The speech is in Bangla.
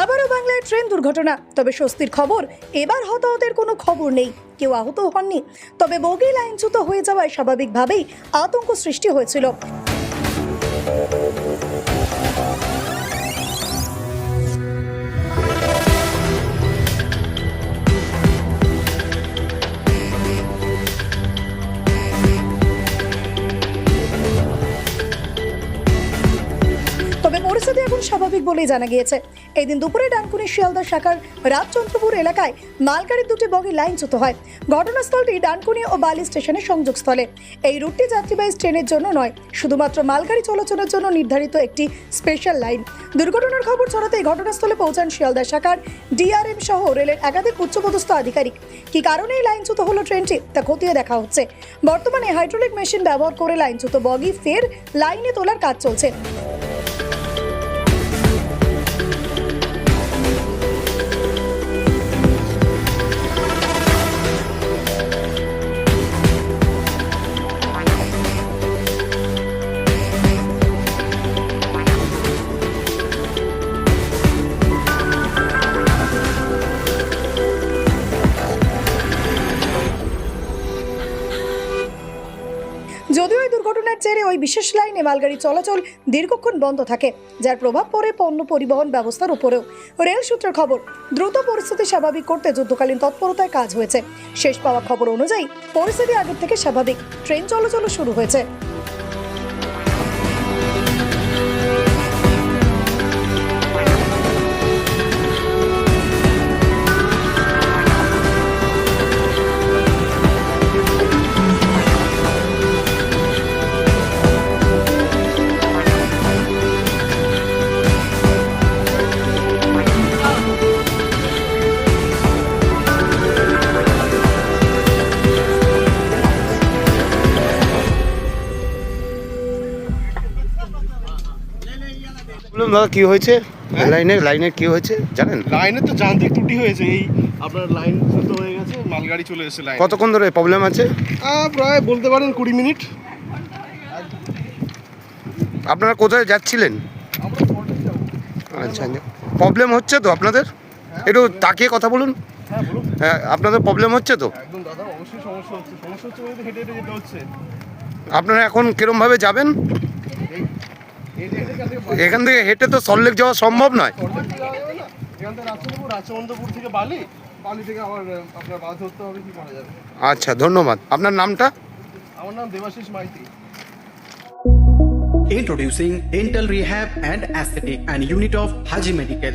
আবারও বাংলায় ট্রেন দুর্ঘটনা। তবে স্বস্তির খবর, এবার হতাহতের কোনো খবর নেই। কেউ আহত হননি। তবে বগি লাইনচ্যুত হয়ে যাওয়ায় স্বাভাবিকভাবেই আতঙ্ক সৃষ্টি হয়েছিল। পরিস্থিতি এখন স্বাভাবিক বলেই জানা গিয়েছে। এই দিন দুপুরে ডানকুনি শিয়ালদা শাখার রাজচন্দ্রপুর এলাকায় মালগাড়ির দুটি বগি লাইনচ্যুত হয়। ঘটনাস্থলটি ডানকুনি ও বালি স্টেশনের সংযোগস্থলে। এই রুটটি যাত্রীবাহী ট্রেনের জন্য নয়, শুধুমাত্র মালগাড়ি চলাচলের জন্য নির্ধারিত একটি স্পেশাল লাইন। দুর্ঘটনার খবর ছড়াতে ঘটনাস্থলে পৌঁছান শিয়ালদা শাখার ডিআরএম সহ রেলের একাধিক উচ্চপদস্থ আধিকারিক। কি কারণে এই লাইনচ্যুত হলো ট্রেনটি, তা খতিয়ে দেখা হচ্ছে। বর্তমানে হাইড্রোলিক মেশিন ব্যবহার করে লাইনচ্যুত বগি ফের লাইনে তোলার কাজ চলছে। যদিও এই দুর্ঘটনার জেরে ওই বিশেষ লাইনে মালগাড়ি চলাচল দীর্ঘক্ষণ বন্ধ থাকে, যার প্রভাব পড়ে পণ্য পরিবহন ব্যবস্থার উপরেও। রেল সূত্রের খবর, দ্রুত পরিস্থিতি স্বাভাবিক করতে যুদ্ধকালীন তৎপরতায় কাজ হয়েছে। শেষ পাওয়া খবর অনুযায়ী, পরিস্থিতি আগের থেকে স্বাভাবিক। ট্রেন চলাচলও শুরু হয়েছে। বলুন দাদা কি হয়েছে? লাইনে লাইনে কি হয়েছে? জানেন? লাইনে তো যান্ত্রিক ত্রুটি হয়েছে। এই আপনার লাইন দ্রুত হয়ে গেছে মালগাড়ি চলে এসেছে লাইন। কতক্ষণ ধরে প্রবলেম আছে? প্রায় বলতে পারেন কুড়ি মিনিট। আপনারা কোথায় যাচ্ছিলেন? আচ্ছা প্রবলেম হচ্ছে তো আপনাদের? একটু তাকিয়ে কথা বলুন। হ্যাঁ হ্যাঁ আপনাদের প্রবলেম হচ্ছে তো? আপনারা এখন কিরমভাবে যাবেন? এখান থেকে হেঁটে তো সল্লেক যাওয়া সম্ভব নয়। কর্ণফুলি যাওয়া যাবে না। এখান থেকে রাজচন্দ্রপুর রাজচন্দ্রপুর থেকে বালি। বালি থেকে আবার আহ, আপনার বাস ধরতে হবে কি করা যাবে? আচ্ছা ধন্যবাদ। আপনার নামটা? আমার নাম Debashis Maiti. Introducing Dental Rehab and Aesthetic and Unit of Haji Medical.